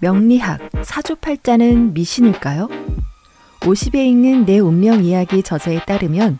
명리학, 사주팔자는 미신일까요? 50에 읽는 내 운명 이야기 저자에 따르면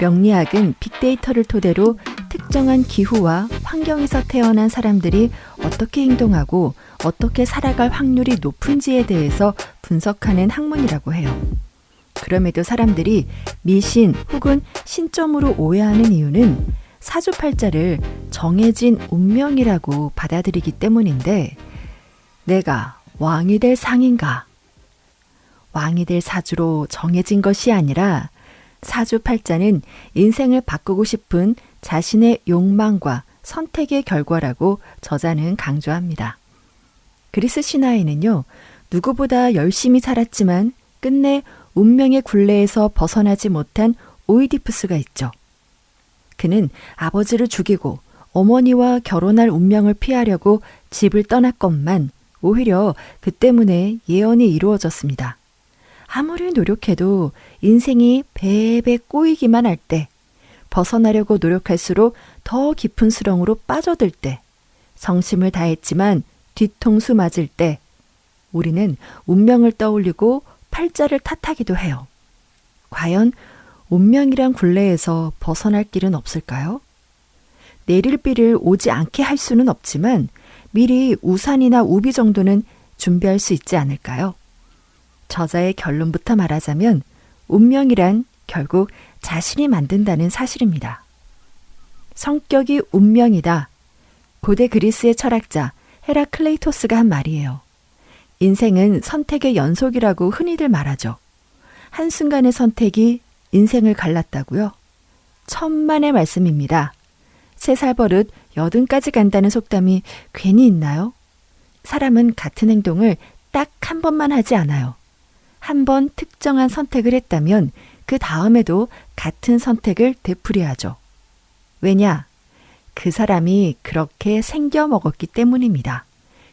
명리학은 빅데이터를 토대로 특정한 기후와 환경에서 태어난 사람들이 어떻게 행동하고 어떻게 살아갈 확률이 높은지에 대해서 분석하는 학문이라고 해요. 그럼에도 사람들이 미신 혹은 신점으로 오해하는 이유는 사주팔자를 정해진 운명이라고 받아들이기 때문인데 내가 왕이 될 상인가? 왕이 될 사주로 정해진 것이 아니라 사주 팔자는 인생을 바꾸고 싶은 자신의 욕망과 선택의 결과라고 저자는 강조합니다. 그리스 신화에는요, 누구보다 열심히 살았지만 끝내 운명의 굴레에서 벗어나지 못한 오이디푸스가 있죠. 그는 아버지를 죽이고 어머니와 결혼할 운명을 피하려고 집을 떠났건만 오히려 그 때문에 예언이 이루어졌습니다. 아무리 노력해도 인생이 배배 꼬이기만 할 때, 벗어나려고 노력할수록 더 깊은 수렁으로 빠져들 때, 성심을 다했지만 뒤통수 맞을 때, 우리는 운명을 떠올리고 팔자를 탓하기도 해요. 과연 운명이란 굴레에서 벗어날 길은 없을까요? 내릴 비를 오지 않게 할 수는 없지만 미리 우산이나 우비 정도는 준비할 수 있지 않을까요? 저자의 결론부터 말하자면 운명이란 결국 자신이 만든다는 사실입니다. 성격이 운명이다. 고대 그리스의 철학자 헤라클레이토스가 한 말이에요. 인생은 선택의 연속이라고 흔히들 말하죠. 한순간의 선택이 인생을 갈랐다고요? 천만의 말씀입니다. 세 살 버릇 여든까지 간다는 속담이 괜히 있나요? 사람은 같은 행동을 딱 한 번만 하지 않아요. 한 번 특정한 선택을 했다면 그 다음에도 같은 선택을 되풀이하죠. 왜냐? 그 사람이 그렇게 생겨 먹었기 때문입니다.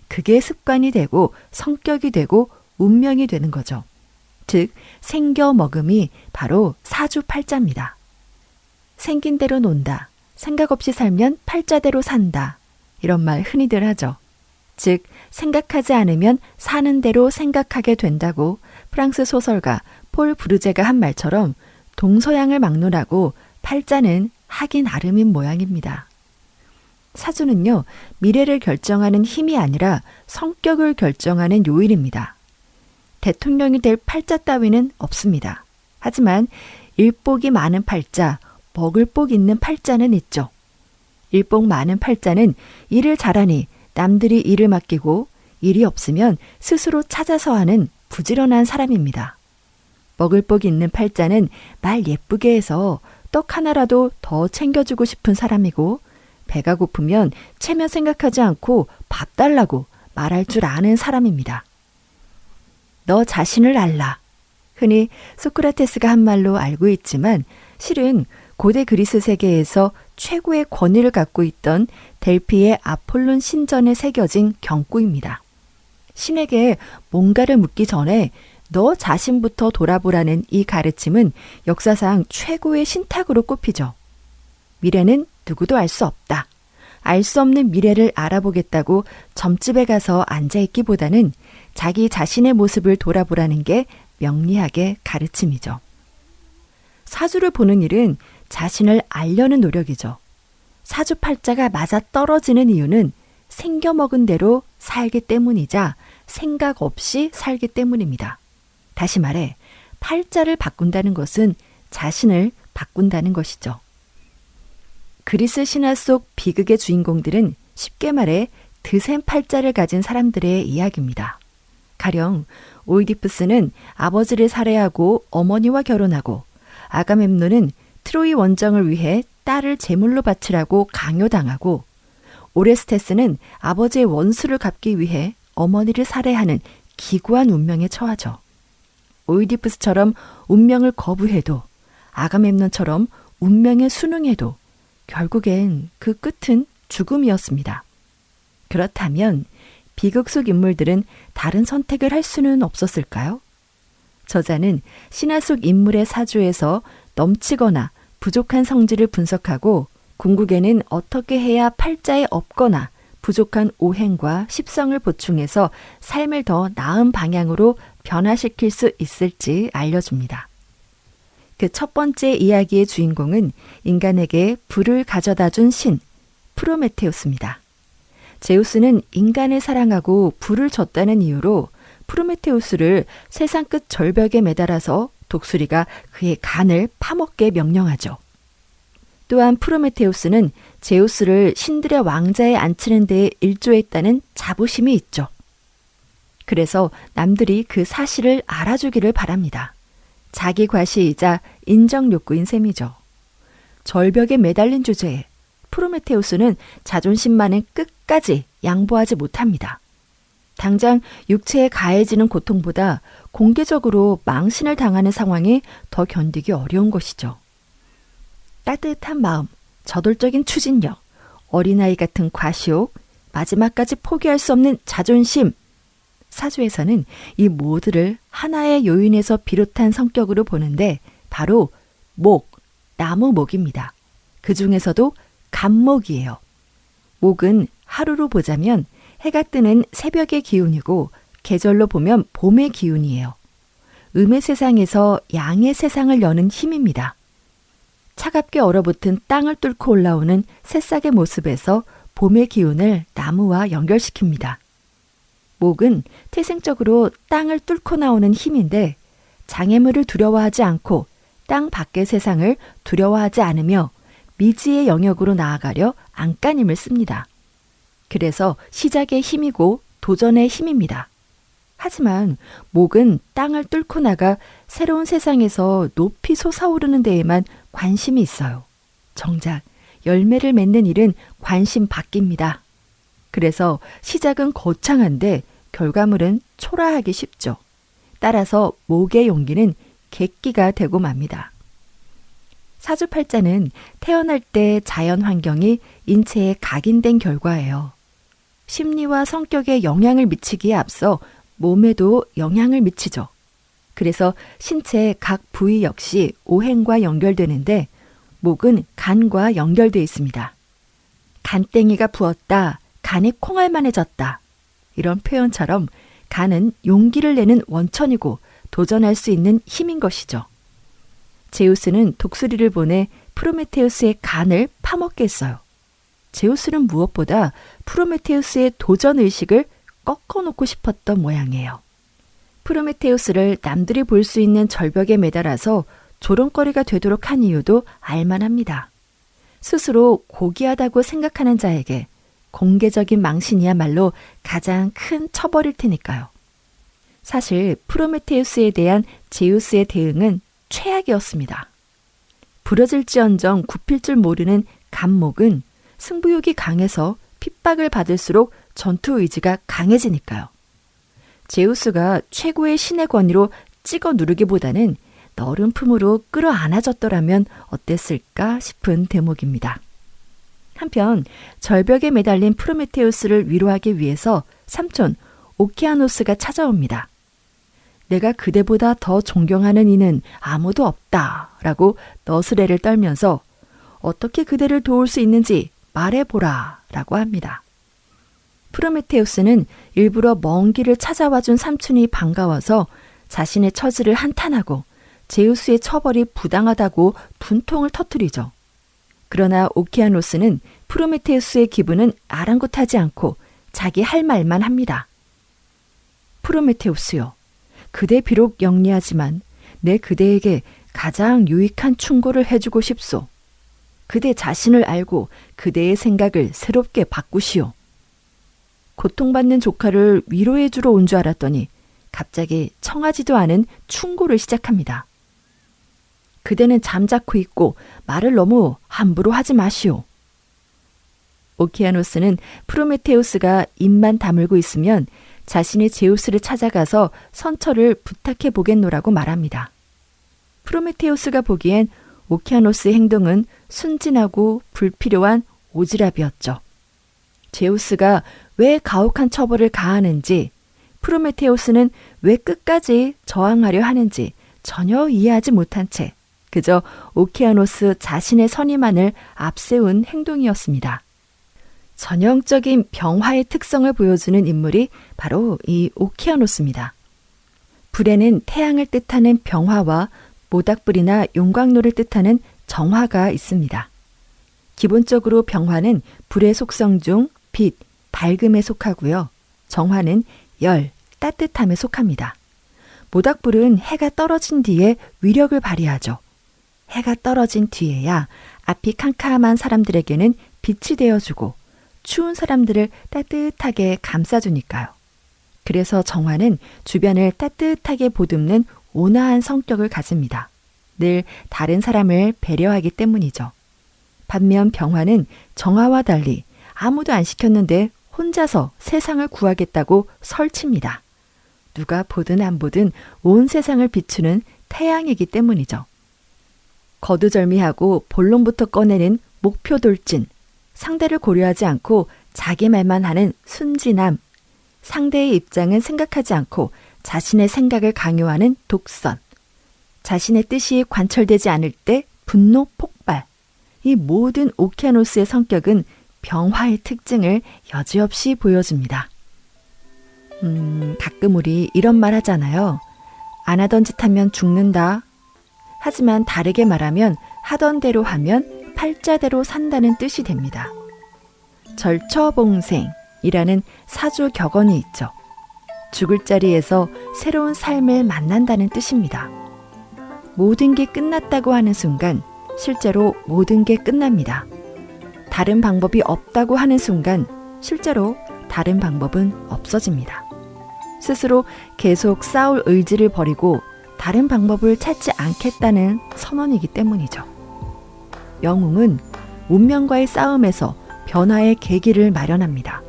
그게 습관이 되고 성격이 되고 운명이 되는 거죠. 즉, 생겨 먹음이 바로 사주팔자입니다. 생긴 대로 논다. 생각 없이 살면 팔자대로 산다. 이런 말 흔히들 하죠. 즉, 생각하지 않으면 사는 대로 생각하게 된다고 프랑스 소설가 폴 브루제가 한 말처럼 동서양을 막론하고 팔자는 하긴 아름인 모양입니다. 사주는요, 미래를 결정하는 힘이 아니라 성격을 결정하는 요일입니다. 대통령이 될 팔자 따위는 없습니다. 하지만 일복이 많은 팔자, 먹을 복 있는 팔자는 있죠. 일복 많은 팔자는 일을 잘하니 남들이 일을 맡기고 일이 없으면 스스로 찾아서 하는 부지런한 사람입니다. 먹을 복 있는 팔자는 말 예쁘게 해서 떡 하나라도 더 챙겨주고 싶은 사람이고 배가 고프면 체면 생각하지 않고 밥 달라고 말할 줄 아는 사람입니다. 너 자신을 알라. 흔히 소크라테스가 한 말로 알고 있지만 실은 고대 그리스 세계에서 최고의 권위를 갖고 있던 델피의 아폴론 신전에 새겨진 경구입니다. 신에게 뭔가를 묻기 전에 너 자신부터 돌아보라는 이 가르침은 역사상 최고의 신탁으로 꼽히죠. 미래는 누구도 알 수 없다. 알 수 없는 미래를 알아보겠다고 점집에 가서 앉아있기보다는 자기 자신의 모습을 돌아보라는 게 명리학의 가르침이죠. 사주를 보는 일은 자신을 알려는 노력이죠. 사주팔자가 맞아 떨어지는 이유는 생겨먹은 대로 살기 때문이자 생각 없이 살기 때문입니다. 다시 말해, 팔자를 바꾼다는 것은 자신을 바꾼다는 것이죠. 그리스 신화 속 비극의 주인공들은 쉽게 말해 드센 팔자를 가진 사람들의 이야기입니다. 가령 오이디푸스는 아버지를 살해하고 어머니와 결혼하고 아가멤논은 트로이 원정을 위해 딸을 제물로 바치라고 강요당하고 오레스테스는 아버지의 원수를 갚기 위해 어머니를 살해하는 기구한 운명에 처하죠. 오이디푸스처럼 운명을 거부해도 아가멤논처럼 운명에 순응해도 결국엔 그 끝은 죽음이었습니다. 그렇다면 비극 속 인물들은 다른 선택을 할 수는 없었을까요? 저자는 신화 속 인물의 사주에서 넘치거나 부족한 성질을 분석하고 궁극에는 어떻게 해야 팔자에 없거나 부족한 오행과 십성을 보충해서 삶을 더 나은 방향으로 변화시킬 수 있을지 알려줍니다. 그 첫 번째 이야기의 주인공은 인간에게 불을 가져다 준 신, 프로메테우스입니다. 제우스는 인간을 사랑하고 불을 줬다는 이유로 프로메테우스를 세상 끝 절벽에 매달아서 독수리가 그의 간을 파먹게 명령하죠. 또한 프로메테우스는 제우스를 신들의 왕자에 앉히는 데에 일조했다는 자부심이 있죠. 그래서 남들이 그 사실을 알아주기를 바랍니다. 자기 과시이자 인정 욕구인 셈이죠. 절벽에 매달린 주제에 프로메테우스는 자존심만은 끝까지 양보하지 못합니다. 당장 육체에 가해지는 고통보다 공개적으로 망신을 당하는 상황이 더 견디기 어려운 것이죠. 따뜻한 마음, 저돌적인 추진력, 어린아이 같은 과시욕, 마지막까지 포기할 수 없는 자존심. 사주에서는 이 모두를 하나의 요인에서 비롯한 성격으로 보는데 바로 목, 나무 목입니다. 그 중에서도 간목이에요. 목은 하루로 보자면 해가 뜨는 새벽의 기운이고 계절로 보면 봄의 기운이에요. 음의 세상에서 양의 세상을 여는 힘입니다. 차갑게 얼어붙은 땅을 뚫고 올라오는 새싹의 모습에서 봄의 기운을 나무와 연결시킵니다. 목은 태생적으로 땅을 뚫고 나오는 힘인데 장애물을 두려워하지 않고 땅 밖의 세상을 두려워하지 않으며 미지의 영역으로 나아가려 안간힘을 씁니다. 그래서 시작의 힘이고 도전의 힘입니다. 하지만 목은 땅을 뚫고 나가 새로운 세상에서 높이 솟아오르는 데에만 관심이 있어요. 정작 열매를 맺는 일은 관심 밖입니다. 그래서 시작은 거창한데 결과물은 초라하기 쉽죠. 따라서 목의 용기는 객기가 되고 맙니다. 사주팔자는 태어날 때 자연 환경이 인체에 각인된 결과예요. 심리와 성격에 영향을 미치기에 앞서 몸에도 영향을 미치죠. 그래서 신체 각 부위 역시 오행과 연결되는데 목은 간과 연결되어 있습니다. 간땡이가 부었다, 간이 콩알만해졌다. 이런 표현처럼 간은 용기를 내는 원천이고 도전할 수 있는 힘인 것이죠. 제우스는 독수리를 보내 프로메테우스의 간을 파먹게 했어요. 제우스는 무엇보다 프로메테우스의 도전 의식을 꺾어놓고 싶었던 모양이에요. 프로메테우스를 남들이 볼 수 있는 절벽에 매달아서 조롱거리가 되도록 한 이유도 알만합니다. 스스로 고귀하다고 생각하는 자에게 공개적인 망신이야말로 가장 큰 처벌일 테니까요. 사실 프로메테우스에 대한 제우스의 대응은 최악이었습니다. 부러질지언정 굽힐 줄 모르는 감목은 승부욕이 강해서 핍박을 받을수록 전투 의지가 강해지니까요. 제우스가 최고의 신의 권위로 찍어 누르기보다는 너른 품으로 끌어안아줬더라면 어땠을까 싶은 대목입니다. 한편 절벽에 매달린 프로메테우스를 위로하기 위해서 삼촌 오키아노스가 찾아옵니다. 내가 그대보다 더 존경하는 이는 아무도 없다. 라고 너스레를 떨면서 어떻게 그대를 도울 수 있는지 말해보라. 라고 합니다. 프로메테우스는 일부러 먼 길을 찾아와 준 삼촌이 반가워서 자신의 처지를 한탄하고 제우스의 처벌이 부당하다고 분통을 터뜨리죠. 그러나 오키아노스는 프로메테우스의 기분은 아랑곳하지 않고 자기 할 말만 합니다. 프로메테우스요. 그대 비록 영리하지만 내 그대에게 가장 유익한 충고를 해주고 싶소. 그대 자신을 알고 그대의 생각을 새롭게 바꾸시오. 고통받는 조카를 위로해 주러 온 줄 알았더니 갑자기 청하지도 않은 충고를 시작합니다. 그대는 잠자코 있고 말을 너무 함부로 하지 마시오. 오키아노스는 프로메테우스가 입만 다물고 있으면 자신의 제우스를 찾아가서 선처를 부탁해 보겠노라고 말합니다. 프로메테우스가 보기엔 오키아노스의 행동은 순진하고 불필요한 오지랖이었죠. 제우스가 왜 가혹한 처벌을 가하는지, 프로메테우스는 왜 끝까지 저항하려 하는지 전혀 이해하지 못한 채 그저 오키아노스 자신의 선의만을 앞세운 행동이었습니다. 전형적인 병화의 특성을 보여주는 인물이 바로 이 오키아노스입니다. 불에는 태양을 뜻하는 병화와 모닥불이나 용광로를 뜻하는 정화가 있습니다. 기본적으로 병화는 불의 속성 중 빛, 밝음에 속하고요. 정화는 열, 따뜻함에 속합니다. 모닥불은 해가 떨어진 뒤에 위력을 발휘하죠. 해가 떨어진 뒤에야 앞이 캄캄한 사람들에게는 빛이 되어주고 추운 사람들을 따뜻하게 감싸주니까요. 그래서 정화는 주변을 따뜻하게 보듬는 온화한 성격을 가집니다. 늘 다른 사람을 배려하기 때문이죠. 반면 병화는 정화와 달리 아무도 안 시켰는데 혼자서 세상을 구하겠다고 설칩니다. 누가 보든 안 보든 온 세상을 비추는 태양이기 때문이죠. 거두절미하고 본론부터 꺼내는 목표 돌진, 상대를 고려하지 않고 자기 말만 하는 순진함, 상대의 입장은 생각하지 않고 자신의 생각을 강요하는 독선, 자신의 뜻이 관철되지 않을 때 분노 폭발. 이 모든 오키아노스의 성격은 병화의 특징을 여지없이 보여줍니다. 음, 가끔 우리 이런 말 하잖아요. 안 하던 짓 하면 죽는다. 하지만 다르게 말하면 하던 대로 하면 팔자대로 산다는 뜻이 됩니다. 절처봉생이라는 사주 격언이 있죠. 죽을 자리에서 새로운 삶을 만난다는 뜻입니다. 모든 게 끝났다고 하는 순간 실제로 모든 게 끝납니다. 다른 방법이 없다고 하는 순간 실제로 다른 방법은 없어집니다. 스스로 계속 싸울 의지를 버리고 다른 방법을 찾지 않겠다는 선언이기 때문이죠. 영웅은 운명과의 싸움에서 변화의 계기를 마련합니다.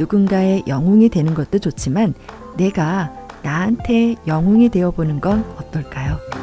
누군가의 영웅이 되는 것도 좋지만 내가 나한테 영웅이 되어보는 건 어떨까요?